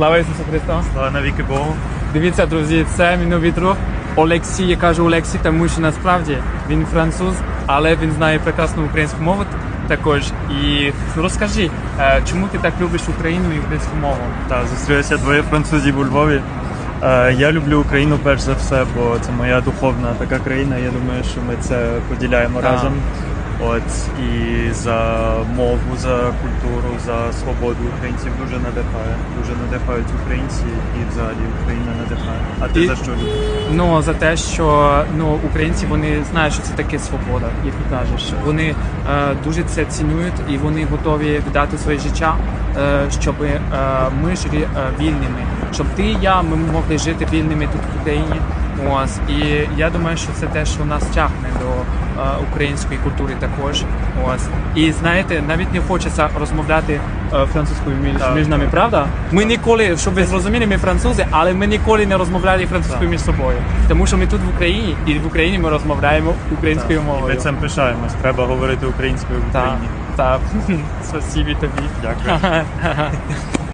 Слава Ісусу Христу! Слава навіки Богу. Дивіться, друзі, це мій новий друг Олексій. Я кажу Олексій, тому що насправді він француз, але він знає прекрасну українську мову також. І розкажи, е, чому ти так любиш Україну і українську мову? Так, зустрілися двоє французів у Львові. Е, Я люблю Україну перш за все, бо це моя духовна така країна. Я думаю, що ми це поділяємо Так. разом. От і за мову, за культуру, за свободу українців дуже надихає. Дуже надихають українці і взагалі Україна надихає. А ти І- за що любиш? Ну за те, що ну українці вони знають, що це таке свобода, як ти кажеш. Вони е, дуже це цінують і вони готові віддати своє життя, е, щоб е, ми жили е, вільними, щоб ти і я ми могли жити вільними тут в Україні. Ось і я думаю, що це те, що нас тягне до е, української культури також. Ось і знаєте, навіть не хочеться розмовляти е, французькою між, Так, між нами, правда? Ми ніколи, щоб ви зрозуміли, ми французи, але ми ніколи не розмовляли французькою між собою. Тому що ми тут в Україні, і в Україні ми розмовляємо українською І мовою. ми цим пишаємось. Треба говорити українською в Так, Україні. так. Спасибі тобі. Дякую.